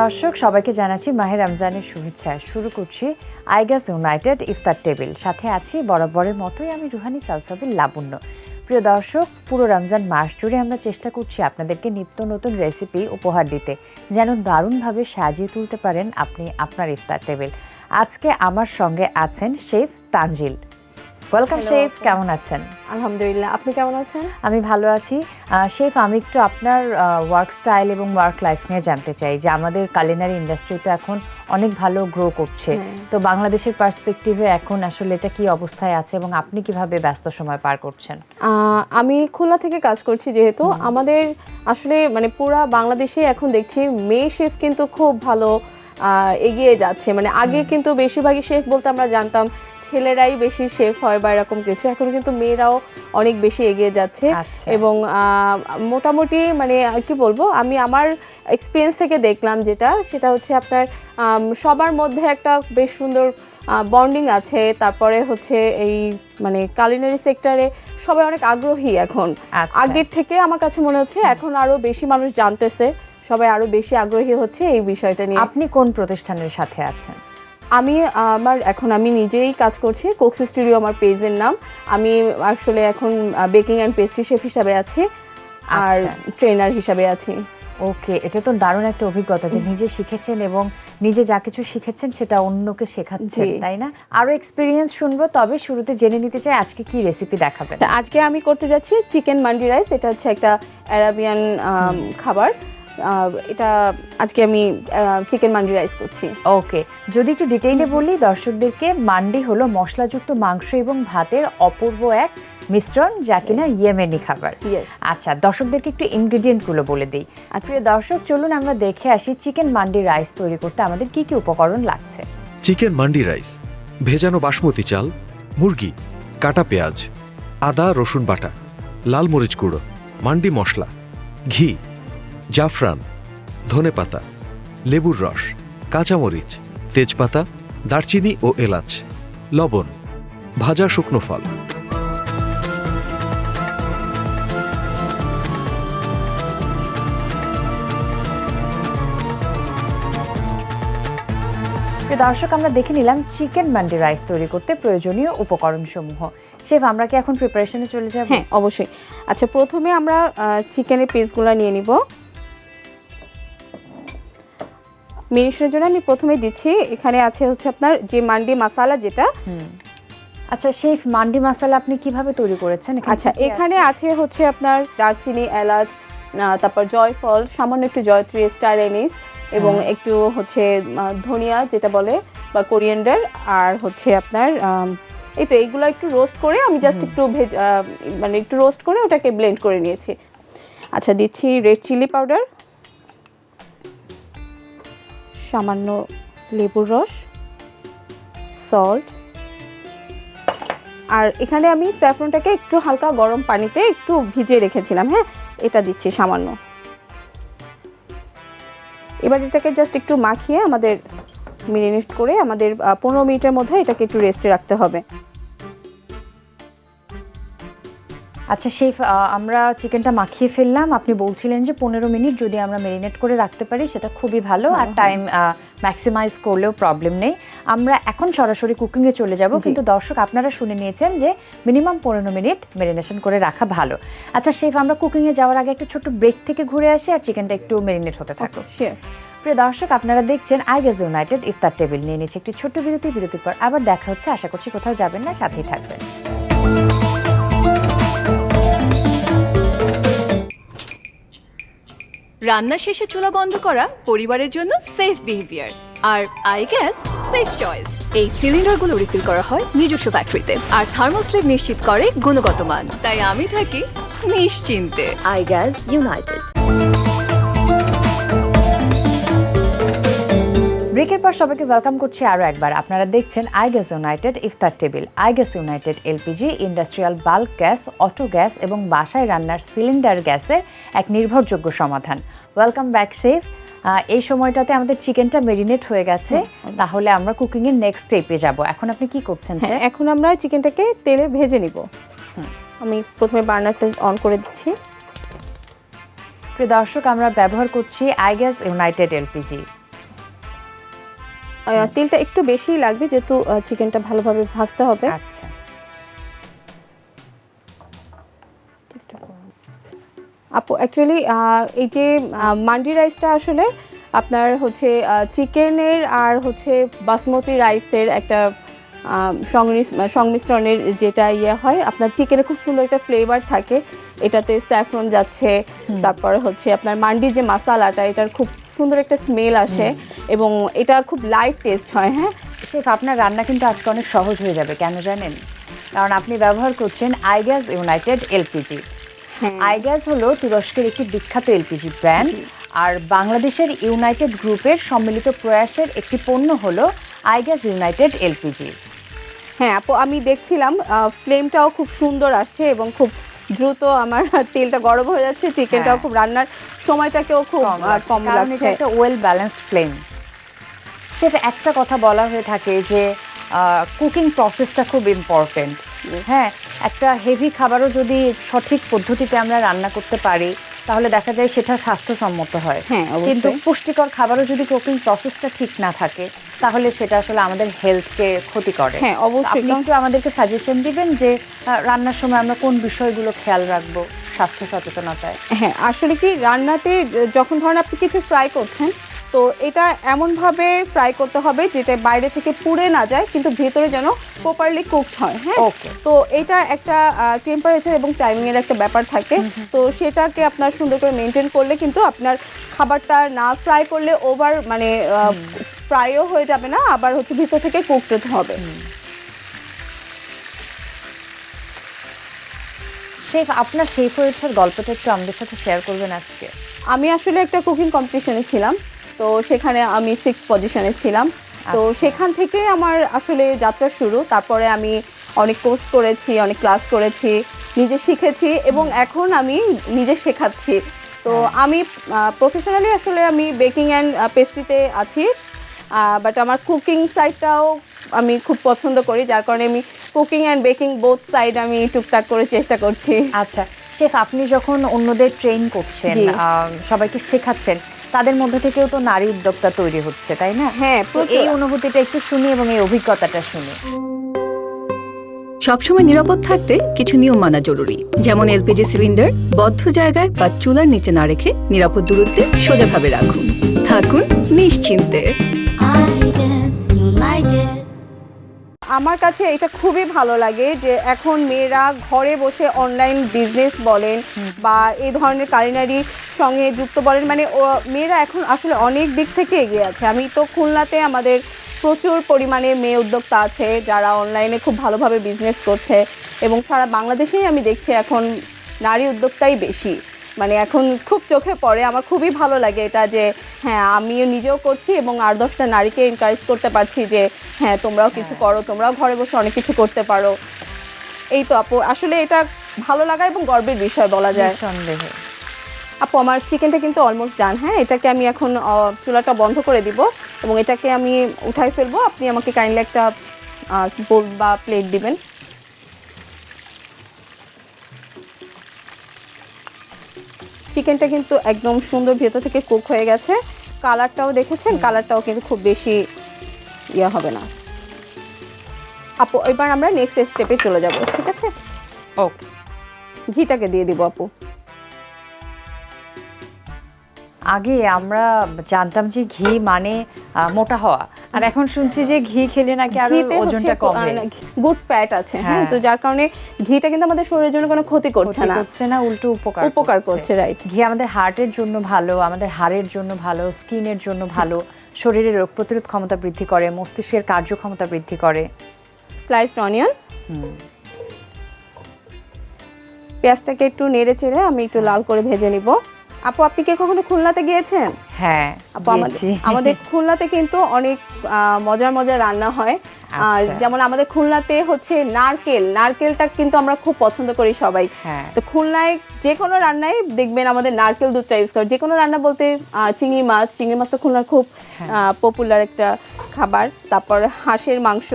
দর্শক, সবাইকে জানাচ্ছি মাহের রমজানের শুভেচ্ছা। শুরু করছি আইগাস ইউনাইটেড ইফতার টেবিল। সাথে আছি বরাবরের মতোই আমি রুহানি সালসাবিল লাবণ্য। প্রিয় দর্শক, পুরো রমজান মাস জুড়ে আমরা চেষ্টা করছি আপনাদেরকে নিত্য নতুন রেসিপি উপহার দিতে। যেন দারুণভাবে সাজিয়ে তুলতে পারেন আপনি আপনার ইফতার টেবিল। আজকে আমার সঙ্গে আছেন শেফ তানজিল। ওয়েলকাম শেফ কেমন আছেন? আলহামদুলিল্লাহ। আপনি কেমন আছেন? আমি ভালো আছি। শেফ আমি একটু আপনার ওয়ার্ক স্টাইল এবং ওয়ার্ক লাইফ নিয়ে জানতে চাই যে আমাদের কালিনারি ইন্ডাস্ট্রি তো এখন অনেক ভালো গ্রো করছে। হ্যাঁ। তো বাংলাদেশের পার্সপেক্টিভে এখন আসলে এটা কি অবস্থায় আছে এবং আপনি কীভাবে ব্যস্ত সময় পার করছেন? আহ, আমি খুলনা থেকে কাজ করছি যেহেতু। আমাদের আসলে মানে পুরা বাংলাদেশে এখন দেখছি মেয়ে শেফ কিন্তু খুব ভালো এগিয়ে যাচ্ছে। মানে আগে কিন্তু বেশিরভাগই শেফ বলতে আমরা জানতাম ছেলেরাই বেশি শেফ হয় বা এরকম কিছু। এখন কিন্তু মেয়েরাও অনেক বেশি এগিয়ে যাচ্ছে আচ্ছা। এবং মোটামুটি মানে কি বলব আমি আমার এক্সপিরিয়েন্স থেকে দেখলাম যেটা সেটা হচ্ছে আপনার সবার মধ্যে একটা বেশ সুন্দর বন্ডিং আছে। তারপরে হচ্ছে এই মানে কালিনারি সেক্টরে সবাই অনেক আগ্রহী এখন। আচ্ছা। আগের থেকে আমার কাছে মনে হচ্ছে এখন আরও বেশি মানুষ জানতেছে সবাই আরও বেশি আগ্রহী হচ্ছে এই বিষয়টা নিয়ে। আপনি কোন প্রতিষ্ঠানের সাথে আছেন? আমি আমার এখন আমি নিজেই কাজ করছি কোক্স স্টুডিও আমার পেজের নাম। আমি আসলে এখন বেকিং অ্যান্ড পেস্ট্রি শেফ হিসাবে আছি আর আচ্ছা। ট্রেনার হিসাবে আছি। ওকে এটা তো দারুণ একটা অভিজ্ঞতা যে নিজে শিখেছেন এবং নিজে যা কিছু শিখেছেন সেটা অন্যকে শেখাচ্ছেন তাই না? আরও এক্সপিরিয়েন্স শুনব তবে শুরুতে জেনে নিতে চাই আজকে কি রেসিপি দেখাবেন। আজকে আমি করতে যাচ্ছি চিকেন মান্ডি রাইস এটা হচ্ছে একটা অ্যারাবিয়ান খাবার। এটা আজকে আমি চিকেন মান্ডি রাইস করছি। ওকে যদি একটু ডিটেইলে বলি দর্শকদেরকে মান্ডি হলো মশলাযুক্ত মাংস এবং ভাতের অপূর্ব এক মিশ্রণ যা কিনা ইয়েমেনি খাবার. আচ্ছা দর্শকদেরকে একটু ইনগ্রেডিয়েন্টগুলো বলে দিই। আচ্ছা। দর্শক চলুন আমরা দেখে আসি চিকেন মান্ডি রাইস তৈরি করতে আমাদের কি কি উপকরণ লাগছে। চিকেন মান্ডি রাইস ভেজানো বাসমতি চাল মুরগি কাটা পেঁয়াজ আদা রসুন বাটা লাল মরিচ গুঁড়ো মান্ডি মশলা ঘি জাফরান ধনেপাতা লেবুর রস কাঁচামরিচ তেজপাতা দারচিনি ও এলাচ লবণ ভাজা শুকনো ফল। দর্শক আমরা দেখে নিলাম চিকেন মান্ডি রাইস তৈরি করতে প্রয়োজনীয় উপকরণ সমূহ শেফ আমরা কি এখন প্রিপারেশনে চলে যাব? হ্যাঁ অবশ্যই। আচ্ছা প্রথমে আমরা চিকেনের পিসগুলো নিয়ে নিব। মিনিশনের জন্য আমি প্রথমে দিচ্ছি। এখানে আছে হচ্ছে আপনার যে মান্ডি মশালা যেটা। আচ্ছা শেফ মান্ডি মশলা আপনি কীভাবে তৈরি করেছেন? আচ্ছা এখানে আছে? হচ্ছে আপনার দারচিনি এলাচ তারপর জয়ফল সামান্য একটু জয়ত্রী স্টার এনিস এবং একটু হচ্ছে ধনিয়া যেটা বলে বা কোরিয়েন্ডার আর হচ্ছে আপনার এই তো এইগুলো একটু রোস্ট করে আমি জাস্ট একটু ভেজ মানে একটু রোস্ট করে ওটাকে ব্লেন্ড করে নিয়েছি। আচ্ছা দিচ্ছি রেড চিলি পাউডার সামান্য লেবুর রস সল্ট আর এখানে আমি স্যাফরনটাকে একটু হালকা গরম পানিতে একটু ভিজিয়ে রেখেছিলাম হ্যাঁ? এটা দিচ্ছি সামান্য। এবার এটাকে জাস্ট একটু মাখিয়ে আমাদের মিনিট করে আমাদের পনেরো মিনিটের মধ্যে এটাকে একটু রেস্টে রাখতে হবে। আচ্ছা শেফ আমরা চিকেনটা মাখিয়ে ফেললাম। আপনি বলছিলেন যে পনেরো মিনিট যদি আমরা মেরিনেট করে রাখতে পারি সেটা খুবই ভালো। আর টাইম ম্যাক্সিমাইজ করলেও প্রবলেম নেই। আমরা এখন সরাসরি কুকিংয়ে চলে যাব। কিন্তু দর্শক আপনারা শুনে নিয়েছেন যে মিনিমাম পনেরো মিনিট মেরিনেশন করে রাখা ভালো। আচ্ছা শেফ আমরা কুকিংয়ে যাওয়ার আগে একটা ছোট্ট ব্রেক থেকে ঘুরে আসি আর চিকেনটা একটু মেরিনেট হতে থাকো প্রিয় দর্শক আপনারা দেখছেন আইগেজ ইউনাইটেড ইফতার টেবিল নিয়ে নিচ্ছে একটি ছোট্ট বিরতি। বিরতির পর আবার দেখা হচ্ছে। আশা করছি কোথাও যাবেন না সাথেই থাকবেন। রান্না শেষে চুলা বন্ধ করা পরিবারের জন্য সেফ বিহেভিয়ার আর আই গ্যাস সেফ চয়েস এই সিলিন্ডারগুলো রিফিল করা হয় নিজস্ব ফ্যাক্টরিতে আর থার্মোস্টেট নিশ্চিত করে গুণগত মান। তাই আমি থাকি নিশ্চিন্তে। আই গ্যাস ইউনাইটেড ব্রেকের পর সবাইকে ওয়েলকাম করছি আরও একবার। আপনারা দেখছেন আইগ্যাস united iftar table. I gas united LPG industrial bulk gas auto gas এবং বাসায় রান্নার সিলিন্ডার গ্যাসের এক নির্ভরযোগ্য সমাধান। ওয়েলকাম ব্যাক শেফ এই সময়টাতে আমাদের চিকেনটা মেরিনেট হয়ে গেছে। তাহলে আমরা কুকিং এর নেক্সট স্টেপে যাব। এখন আপনি কি করছেন হ্যাঁ এখন আমরা চিকেনটাকে তেলে ভেজে নিব। আমি প্রথমে বার্নারটা অন করে দিচ্ছি। প্রিয় দর্শক আমরা ব্যবহার করছি আইগ্যাস ইউনাইটেড এলপিজি তেলটা একটু বেশিই লাগবে যেহেতু চিকেনটা ভালোভাবে ভাজতে হবে। আচ্ছা। আপু অ্যাকচুয়ালি এই যে মান্ডি রাইসটা আসলে আপনার হচ্ছে চিকেনের আর হচ্ছে বাসমতি রাইসের একটা সংমিশ্রণের যেটা ইয়ে হয় আপনার চিকেনে খুব সুন্দর একটা ফ্লেভার থাকে। এটাতে স্যাফরন যাচ্ছে তারপরে হচ্ছে আপনার মান্ডি যে মশালাটা এটার খুব সুন্দর একটা স্মেল আসে এবং এটা খুব লাইট টেস্ট হয় হ্যাঁ? শেফ আপনার রান্না কিন্তু আজকে অনেক সহজ হয়ে যাবে কেন জানেন? কারণ আপনি ব্যবহার করছেন আইগ্যাস ইউনাইটেড এলপিজি হ্যাঁ। আইগ্যাস হলো তুরস্কের একটি বিখ্যাত এলপিজি ব্র্যান্ড আর বাংলাদেশের ইউনাইটেড গ্রুপের সম্মিলিত প্রয়াসের একটি পণ্য হলো আইগ্যাস ইউনাইটেড এলপিজি হ্যাঁ আপু আমি দেখছিলাম ফ্লেমটাও খুব সুন্দর আসছে এবং খুব দ্রুত আমার তেলটা গরম হয়ে যাচ্ছে চিকেনটাও হ্যাঁ। খুব রান্নার সময়টাকেও খুব কম লাগছে। একটা ওয়েল ব্যালেন্সড ফ্লেম সেটা একটা কথা বলা হয়ে থাকে যে কুকিং প্রসেসটা খুব ইম্পর্টেন্ট হ্যাঁ একটা হেভি খাবারও যদি সঠিক পদ্ধতিতে আমরা রান্না করতে পারি তাহলে দেখা যায় সেটা স্বাস্থ্যসম্মত হয়। হ্যাঁ, কিন্তু পুষ্টিকর খাবারও যদি কুকিং প্রসেসটা ঠিক না থাকে তাহলে সেটা আসলে আমাদের হেলথকে ক্ষতি করে। হ্যাঁ, অবশ্যই। কিন্তু আমাদেরকে সাজেশন দিবেন যে রান্নার সময় আমরা কোন বিষয়গুলো খেয়াল রাখব স্বাস্থ্য সচেতনতায়? হ্যাঁ আসলে কি রান্নাতে যখন ধরেন আপনি কিছু ফ্রাই করছেন তো এটা এমনভাবে ফ্রাই করতে হবে যেটা বাইরে থেকে পুড়ে না যায় কিন্তু ভেতরে যেন প্রপারলি কুকড হয় হ্যাঁ? তো এটা একটা টেম্পারেচার এবং টাইমিংয়ের একটা ব্যাপার থাকে। তো সেটাকে আপনার সুন্দর করে মেনটেন করলে কিন্তু আপনার খাবারটা না ফ্রাই করলে ওভার মানে ফ্রাইও হয়ে যাবে না আবার হচ্ছে ভিতর থেকে কুকড হবে। শেফ আপনার শেফ হয়েছে গল্পটা একটু আমাদের সাথে শেয়ার করবেন আজকে। আমি আসলে একটা কুকিং কম্পিটিশনে ছিলাম। তো সেখানে আমি সিক্স পজিশনে ছিলাম। তো আচ্ছা। সেখান থেকে আমার আসলে যাত্রা শুরু। তারপরে আমি অনেক কোর্স করেছি অনেক ক্লাস করেছি নিজে শিখেছি এবং এখন আমি নিজে শেখাচ্ছি। তো হ্যাঁ। আমি প্রফেশনালি আসলে আমি বেকিং অ্যান্ড পেস্ট্রিতে আছি। বাট আমার কুকিং সাইডটাও আমি খুব পছন্দ করি। যার কারণে আমি cooking and baking both side আমি টুকটাক করে চেষ্টা করছি। আচ্ছা শেফ আপনি যখন অন্যদের ট্রেন করছেন সবাইকে শেখাচ্ছেন তাদের মধ্যে থেকেও তো নারী উদ্যোক্তা তৈরি হচ্ছে তাই না? হ্যাঁ এই অনুভূতিটা একটু শুনি এবং এই অভিজ্ঞতাটা শুনি। সবসময় নিরাপদ থাকতে কিছু নিয়ম মানা জরুরি। যেমন এলপিজি সিলিন্ডার বদ্ধ জায়গায় বা চুলার নিচে না রেখে নিরাপদ দূরত্বে সোজাভাবে রাখুন। থাকুন নিশ্চিন্তে. আমার কাছে এটা খুবই ভালো লাগে যে এখন মেয়েরা ঘরে বসে অনলাইন বিজনেস বলেন বা এই ধরনের কারিনারি সঙ্গে যুক্ত বলেন মানে ও মেয়েরা এখন আসলে অনেক দিক থেকে এগিয়ে আছে। আমি তো খুলনাতে আমাদের প্রচুর পরিমাণে মেয়ে উদ্যোক্তা আছে যারা অনলাইনে খুব ভালোভাবে বিজনেস করছে এবং সারা বাংলাদেশেই আমি দেখছি এখন নারী উদ্যোক্তাই বেশি। মানে এখন খুব চোখে পড়ে আমার খুবই ভালো লাগে এটা যে হ্যাঁ আমিও নিজেও করছি এবং আর দশটা নারীকে এনকারেজ করতে পারছি যে হ্যাঁ তোমরাও কিছু করো তোমরাও ঘরে বসে অনেক কিছু করতে পারো। এই তো আপু আসলে এটা ভালো লাগা এবং গর্বের বিষয় বলা যায়। সন্দেহে আপু আমার চিকেনটা কিন্তু অলমোস্ট ডান হ্যাঁ এটাকে আমি এখন চুলাটা বন্ধ করে দিব এবং এটাকে আমি উঠাই ফেলব। আপনি আমাকে কাইন্ডলি একটা বোল বা প্লেট দিবেন। চিকেনটা কিন্তু একদম সুন্দর ভেতর থেকে কুক হয়ে গেছে। কালারটাও দেখেছেন কালারটাও কিন্তু খুব বেশি ইয়ে হবে না। আপু এবার আমরা নেক্সট স্টেপে চলে যাব ঠিক আছে? ওকে ঘিটাকে দিয়ে দিব আপু। আগে আমরা জানতাম যে ঘি মানে মোটা হওয়া। আর এখন শুনছি যে ঘি খেলে নাকি আরও ওজনটা কমে। গুড ফ্যাট আছে হ্যাঁ হ্যাঁ। তো যার কারণে ঘিটা কিন্তু আমাদের শরীরের জন্য কোনো ক্ষতি করছে না। করছে না উল্টো উপকার উপকার করছে। রাইট ঘি আমাদের হার্টের জন্য ভালো আমাদের হাড়ের জন্য ভালো স্কিনের জন্য ভালো শরীরের রোগ প্রতিরোধ ক্ষমতা বৃদ্ধি করে মস্তিষ্কের কার্যক্ষমতা বৃদ্ধি করে। স্লাইসড অনিয়ন পেঁয়াজটাকে একটু নেড়ে চেড়ে আমি একটু লাল করে ভেজে নিব। আপু আপনি কি কখনো খুলনাতে গিয়েছেন? হ্যাঁ আপু আমাদের আমাদের খুলনাতে কিন্তু অনেক মজার মজার রান্না হয়। আর আচ্ছা। যেমন আমাদের খুলনাতে হচ্ছে নারকেল। নারকেলটা কিন্তু আমরা খুব পছন্দ করি সবাই। হ্যাঁ। তো খুলনায় যে কোনো রান্নায় দেখবেন আমাদের নারকেল দুধটা ইউজ করে যে কোনো রান্না বলতে চিংড়ি মাছ। চিংড়ি মাছ তো খুলনার খুব হ্যাঁ। পপুলার একটা খাবার। তারপর হাঁসের মাংস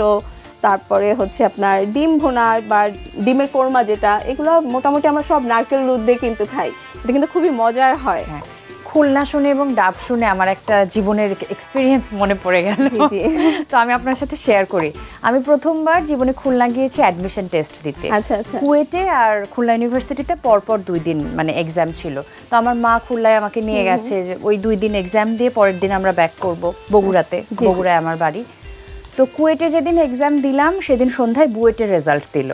তারপরে হচ্ছে আপনার ডিম ভোনা বা ডিমের কোরমা যেটা এগুলো মোটামুটি আমরা সব নারকেল দুধ দিয়ে কিন্তু খাই। এটা কিন্তু খুবই মজার হয়। হ্যাঁ। খুলনা শুনে এবং ডাব শুনে আমার একটা জীবনের এক্সপিরিয়েন্স মনে পড়ে গেল। তো আমি আপনার সাথে শেয়ার করি। আমি প্রথমবার জীবনে খুলনা গিয়েছি অ্যাডমিশন টেস্ট দিতে। আচ্ছা, আচ্ছা। কুয়েটে আর খুলনা ইউনিভার্সিটিতে পরপর দুই দিন মানে এক্সাম ছিল। তো আমার মা খুলনায় আমাকে নিয়ে গেছে ওই দুই দিন এক্সাম দিয়ে পরের দিন আমরা ব্যাক করব বগুড়াতে। বগুড়ায় আমার বাড়ি। তো কুয়েটে যেদিন এক্সাম দিলাম সেদিন সন্ধ্যায় বুয়েটের রেজাল্ট দিল।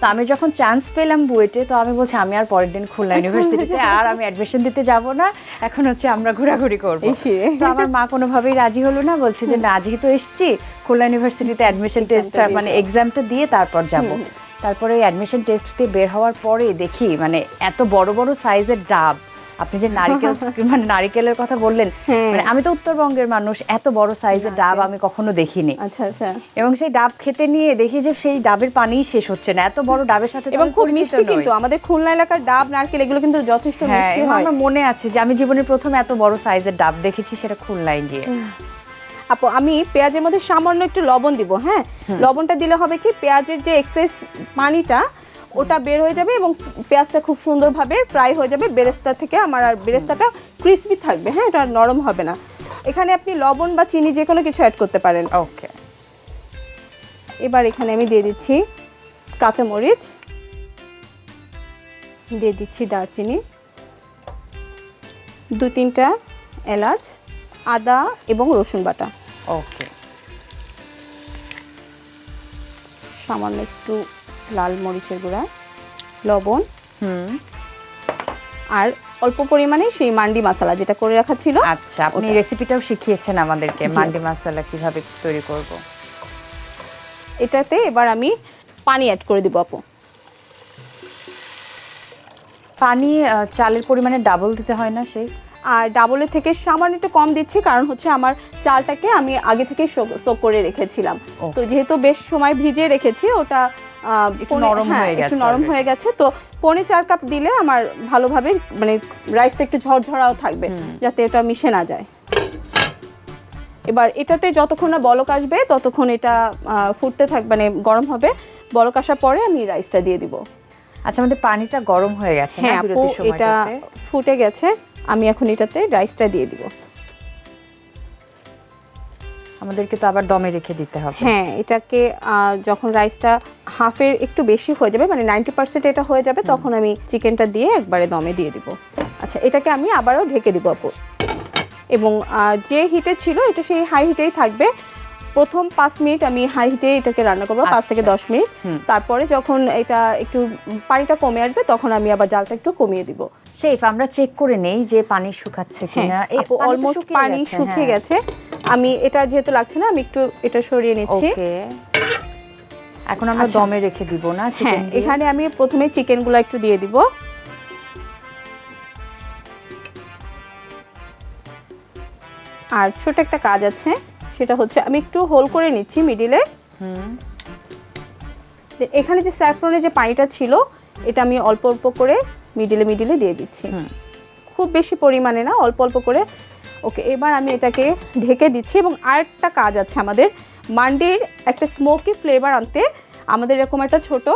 তো আমি যখন চান্স পেলাম বুয়েটে তো আমি বলছি আমি আর পরের দিন খুলনা ইউনিভার্সিটিতে আর আমি অ্যাডমিশন দিতে যাব না। এখন হচ্ছে আমরা ঘোরাঘুরি করব। তো আমার মা কোনোভাবেই রাজি হলো না বলছে যে না যেহেতু এসছি খুলনা ইউনিভার্সিটিতে অ্যাডমিশন টেস্টটা মানে এক্সামটা দিয়ে তারপর যাব। তারপরে ওই অ্যাডমিশন টেস্ট দিয়ে বের হওয়ার পরে দেখি মানে এত বড় বড় সাইজের ডাব আপনি যে নারিকেল মানে নারিকেলের কথা বললেন হ্যাঁ। মানে আমি তো উত্তরবঙ্গের মানুষ এত বড় সাইজের ডাব আমি কখনো দেখিনি। আচ্ছা আচ্ছা। এবং সেই ডাব খেতে নিয়ে দেখি যে সেই ডাবের পানিই শেষ হচ্ছে না এত বড় ডাবের সাথে এবং খুব মিষ্টি কিন্তু আমাদের খুলনা এলাকার ডাব নারকেল এগুলো কিন্তু যথেষ্ট হ্যাঁ মিষ্টি হয়। আমার মনে আছে যে আমি জীবনের প্রথম এত বড় সাইজের ডাব দেখেছি সেটা খুলনায় গিয়ে। আপু আমি পেঁয়াজের মধ্যে সামান্য একটু লবণ দিব হ্যাঁ? লবণটা দিলে হবে কি পেঁয়াজের যে এক্সেস পানিটা ওটা বের হয়ে যাবে এবং পেঁয়াজটা খুব সুন্দরভাবে ফ্রাই হয়ে যাবে। বেরেস্তা থেকে আমার আর বেরেস্তাটা ক্রিসপি থাকবে। হ্যাঁ এটা নরম হবে না। এখানে আপনি লবণ বা চিনি যে কোনো কিছু অ্যাড করতে পারেন। ওকে এবার এখানে আমি দিয়ে দিচ্ছি কাঁচামরিচ দিয়ে দিচ্ছি দারচিনি দু তিনটা এলাচ আদা এবং রসুন বাটা। ওকে সামান্য একটু লাল মরিচের গুঁড়া লবণ হুম। আর অল্প পরিমাণে সেই মান্ডি মশলা যেটা করে রাখা ছিল। আচ্ছা আপনি রেসিপিটাও শিখিয়েছেন আমাদেরকে মান্ডি মশলা কীভাবে তৈরি করব। এটাতে এবার আমি পানি অ্যাড করে দিব আপু। পানি চালের পরিমাণে ডাবল দিতে হয় না সেই আর ডাবলের থেকে সামান্য একটু কম দিচ্ছি কারণ হচ্ছে আমার চালটাকে আমি আগে থেকে সোক করে রেখেছিলাম। তো যেহেতু বেশ সময় ভিজিয়ে রেখেছি ওটা একটু নরম হ্যাঁ, হয়ে একটু গেছে নরম হয়ে গেছে। তো পৌনে চার কাপ দিলে আমার ভালোভাবে মানে রাইসটা একটু ঝরঝরাও থাকবে যাতে এটা মিশে না যায়। এবার এটাতে যতক্ষণ না বলক আসবে ততক্ষণ এটা ফুটতে থাকবে মানে গরম হবে। বলক আসার পরে আমি রাইসটা দিয়ে দিব। আচ্ছা আমাদের পানিটা গরম হয়ে গেছে হ্যাঁ এটা ফুটে গেছে। আমি এখন এটাতে রাইসটা দিয়ে দিব। আমাদেরকে তো আবার দমে রেখে দিতে হবে। হ্যাঁ এটাকে যখন রাইসটা হাফের একটু বেশি হয়ে যাবে মানে নাইনটি পার্সেন্ট এটা হয়ে যাবে তখন আমি চিকেনটা দিয়ে একবারে দমে দিয়ে দিব। আচ্ছা এটাকে আমি আবারও ঢেকে দিব আপু। এবং যে হিটে ছিল এটা সেই হাই হিটেই থাকবে। প্রথম পাঁচ মিনিট আমি হাই হিটে এটাকে রান্না করব পাঁচ থেকে আচ্ছা। দশ মিনিট। তারপরে যখন এটা একটু পানিটা কমে আসবে তখন আমি আবার জালটা একটু কমিয়ে দিব। শেফ আমরা চেক করে নেই যে পানি শুকাচ্ছে কিনা। হ্যাঁ তো অলমোস্ট পানি শুকিয়ে হ্যাঁ। গেছে। আমি এটা যেহেতু লাগছে না আমি একটু এটা সরিয়ে নিচ্ছি। এখন আমরা আচ্ছা। দমে রেখে দিব না হ্যাঁ এখানে আমি প্রথমে চিকেনগুলো একটু দিয়ে দিব। আর ছোট একটা কাজ আছে। সেটা হচ্ছে আমি একটু হোল করে নিচ্ছি মিডিলে। হুম এখানে যে স্যাফরনের যে পানিটা ছিল এটা আমি অল্প অল্প করে মিডিলে মিডিলে দিয়ে দিচ্ছি। খুব বেশি পরিমাণে না অল্প অল্প করে। ওকে এবার আমি এটাকে ঢেকে দিচ্ছি এবং আরেকটা কাজ আছে আমাদের। মান্ডির একটা স্মোকি ফ্লেভার আনতে আমাদের এরকম একটা ছোট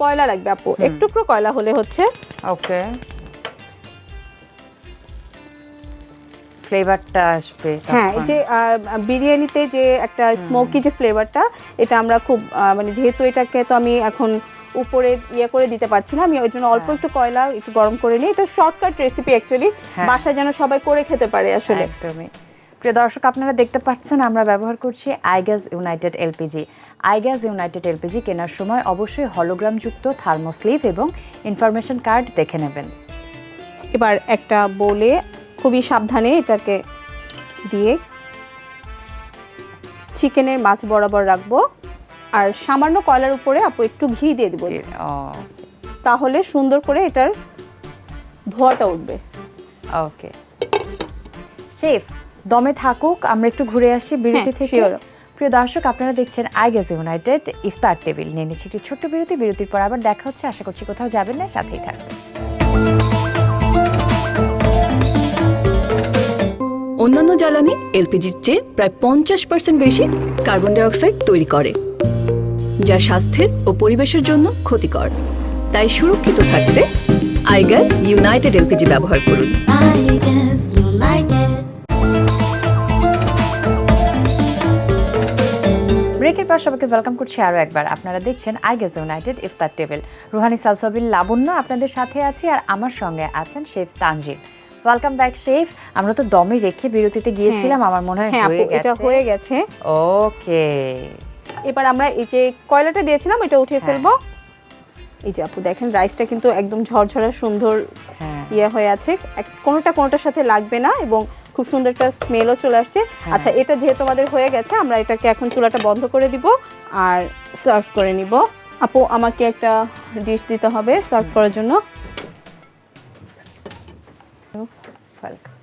কয়লা লাগবে আপু। একটু টুকরো কয়লা হলে হচ্ছে ওকে। ফ্লেভারটা আসবে হ্যাঁ এই যে বিরিয়ানিতে যে একটা স্মোকি যে ফ্লেভারটা এটা আমরা খুব মানে যেহেতু এটাকে তো আমি এখন উপরে ইয়ে করে দিতে পারছি না আমি ওই জন্য অল্প হ্যাঁ। একটু কয়লা একটু গরম করে নিই। এটা শর্টকাট রেসিপি অ্যাকচুয়ালি। বাসায় যেন সবাই করে খেতে পারে আসলে। একদমই। প্রিয় দর্শক আপনারা দেখতে পাচ্ছেন আমরা ব্যবহার করছি I gas united LPG I gas united LPG কেনার সময় অবশ্যই হলোগ্রামযুক্ত থার্মোস্লিভ এবং ইনফরমেশন কার্ড দেখে নেবেন। এবার একটা বলে খুবই সাবধানে এটাকে দিয়ে চিকেনের মাছ বরাবর রাখব। আর সামান্য কয়লার উপরে আপু একটু ঘি দিয়ে দিব। তাহলে সুন্দর করে এটার ধোয়াটা উঠবে। ওকে। শেফ দমে থাকুক আমরা একটু ঘুরে আসি বিরতি হ্যাঁ, থেকে প্রিয় দর্শক আপনারা দেখছেন আইগ্যাস ইউনাইটেড ইফতার টেবিল। নিয়ে নিচ্ছি একটি ছোট্ট বিরতি বিরতির পর আবার দেখা হচ্ছে। আশা করছি কোথাও যাবেন না সাথেই থাকবেন। অন্যান্য জ্বালানি এলপিজির চেয়ে প্রায় পঞ্চাশ পার্সেন্ট বেশি কার্বন ডাইঅক্সাইড তৈরি করে যা স্বাস্থ্যের ও পরিবেশের জন্য ক্ষতিকর। তাই সুরক্ষিত থাকতে আই গ্যাস ইউনাইটেড এলপিজি ব্যবহার করুন। ব্রেকের পর সবাইকে ওয়েলকাম করছি আরও একবার। আপনারা দেখছেন আই গেজ ইউনাইটেড ইফতার টেবিল। রুহানি সালসবিল লাবণ্য আপনাদের সাথে আছি আর আমার সঙ্গে আছেন chef Tanjib welcome back chef আমরা তো দমে রেখে বিরতিতে গিয়েছিলাম আমার মনে হয় হ্যাঁ হয়ে আপু এটা হয়ে গেছে। ওকে এবার আমরা এই যে কয়লাটা দিয়েছিলাম এটা উঠিয়ে হ্যাঁ। ফেলব। এই যে আপু দেখেন রাইসটা কিন্তু একদম ঝরঝরা সুন্দর হ্যাঁ। ইয়ে হয়ে আছে। কোনোটা কোনোটার সাথে লাগবে না এবং খুব সুন্দর একটা স্মেলও চলে আসছে। হ্যাঁ। আচ্ছা এটা যেহেতু আমাদের হয়ে গেছে আমরা এটাকে এখন চুলাটা বন্ধ করে দিব আর সার্ভ করে নিব। আপু আমাকে একটা ডিশ দিতে হবে সার্ভ করার জন্য। ওয়েলকাম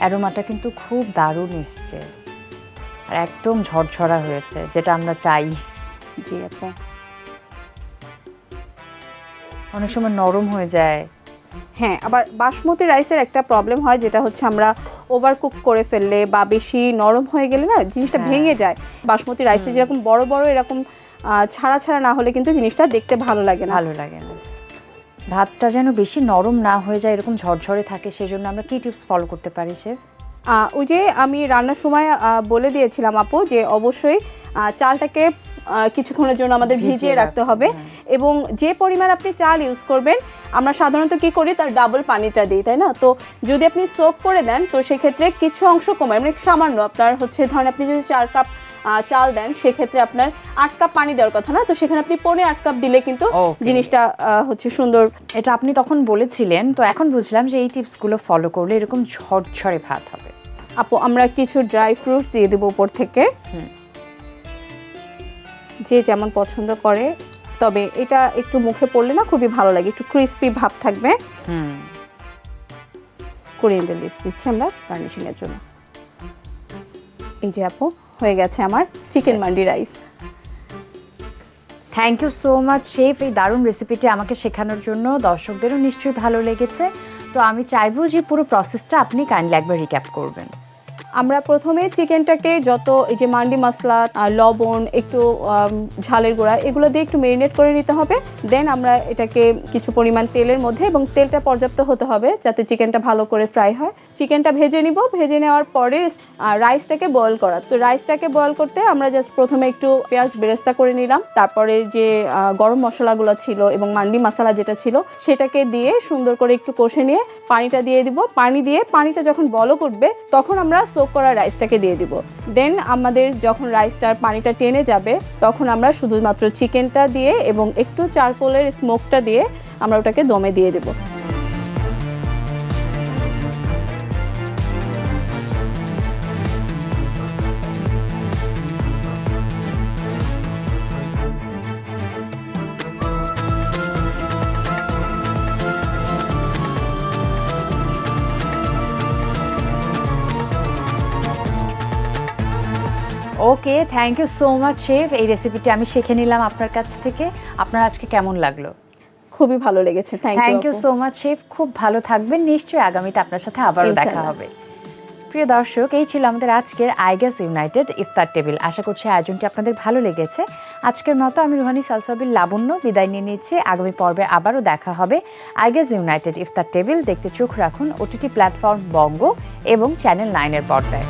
অ্যারোমাটা কিন্তু খুব দারুণ এসছে। আর একদম ঝরঝরা হয়েছে যেটা আমরা চাই। জি আপু অনেক সময় নরম হয়ে যায়। হ্যাঁ আবার বাসমতি রাইসের একটা প্রবলেম হয় যেটা হচ্ছে আমরা ওভার কুক করে ফেললে বা বেশি নরম হয়ে গেলে না জিনিসটা হ্যাঁ। ভেঙে যায়। বাসমতি রাইসে যেরকম বড় বড় এরকম ছাড়া ছাড়া না হলে কিন্তু জিনিসটা দেখতে ভালো লাগে না। ভালো লাগে না। ভাতটা যেন বেশি নরম না হয়ে যায় এরকম ঝরঝরে থাকে সেজন্য আমরা কি টিপস ফলো করতে পারি শেফ? ওই যে আমি রান্নার সময় বলে দিয়েছিলাম আপু যে অবশ্যই চালটাকে কিছুক্ষণের জন্য আমাদের ভিজিয়ে রাখতে হবে হ্যাঁ। এবং যে পরিমাণ আপনি চাল ইউজ করবেন আমরা সাধারণত কি করি তার ডাবল পানিটা দিই তাই না? তো যদি আপনি সোপ করে দেন তো সেক্ষেত্রে কিছু অংশ কমায় মানে সামান্য আপনার হচ্ছে ধরেন আপনি যদি চার কাপ চাল দেন সেক্ষেত্রে আপনার আট কাপ পানি দেওয়ার কথা না? তো সেখানে আপনি পনে আট কাপ দিলে কিন্তু জিনিসটা হচ্ছে সুন্দর। এটা আপনি তখন বলেছিলেন তো এখন বুঝলাম যে এই টিপসগুলো ফলো করলে এরকম ঝরঝরে ভাত হবে। আপু আমরা কিছু ড্রাই ফ্রুটস দিয়ে দেবো উপর থেকে। যে যেমন পছন্দ করে তবে এটা একটু মুখে পড়লে না খুবই ভালো লাগে একটু ক্রিস্পি ভাব থাকবে। হুম। কোরিয়েন্ডার লিভস দিচ্ছি আমরা গার্নিশিংয়ের জন্য। এই যে আপু হয়ে গেছে আমার chicken mandi rice. Thank you so much chef এই দারুণ রেসিপিটি আমাকে শেখানোর জন্য। দর্শকদেরও নিশ্চয়ই ভালো লেগেছে। তো আমি চাইব যে পুরো প্রসেসটা আপনি কাইন্ডলি একবার রিক্যাপ করবেন। আমরা প্রথমে চিকেনটাকে যত এই যে মান্ডি মশলা লবণ, একটু ঝালের গুঁড়া, এগুলো দিয়ে একটু মেরিনেট করে নিতে হবে। দেন আমরা এটাকে কিছু পরিমাণ তেলের মধ্যে এবং তেলটা পর্যাপ্ত হতে হবে যাতে চিকেনটা ভালো করে ফ্রাই হয়। চিকেনটা ভেজে নিব। ভেজে নেওয়ার পরে রাইসটাকে বয়েল করা। তো রাইসটাকে বয়েল করতে আমরা জাস্ট প্রথমে একটু পেঁয়াজ বেরেস্তা করে নিলাম। তারপরে যে গরম মশলাগুলো ছিল এবং মান্ডি মশলা যেটা ছিল, সেটাকে দিয়ে সুন্দর করে একটু কষে নিয়ে পানিটা দিয়ে দিব। পানি দিয়ে, পানিটা যখন বলক উঠবে, তখন আমরা সোক করা রাইসটাকে দিয়ে দিব। দেন আমাদের যখন রাইসটার পানিটা টেনে যাবে, তখন আমরা শুধুমাত্র চিকেনটা দিয়ে এবং একটু চারকোলের স্মোকটা দিয়ে আমরা ওটাকে দমে দিয়ে দেবো। Okay thank you so much chef এই রেসিপিটি আমি শিখে নিলাম আপনার কাছ থেকে। আপনার আজকে কেমন লাগল? খুবই ভালো লেগেছে। Thank you so much chef খুব ভালো থাকবেন। নিশ্চয়ই আগামীতে আপনার সাথে আবারও দেখা হবে। প্রিয় দর্শক এই ছিল আমাদের আজকের আইগাস ইউনাইটেড ইফতার টেবিল। আশা করছি আয়োজনটি আপনাদের ভালো লেগেছে। আজকের মতো আমি রুহানি সালসাবিল লাবণ্য বিদায় নিয়ে নিচ্ছি। আগামী পর্বে আবারও দেখা হবে আইগাস ইউনাইটেড ইফতার টেবিল। দেখতে চোখ রাখুন ওটিটি প্ল্যাটফর্ম বঙ্গ এবং চ্যানেল নাইনের পর্দায়।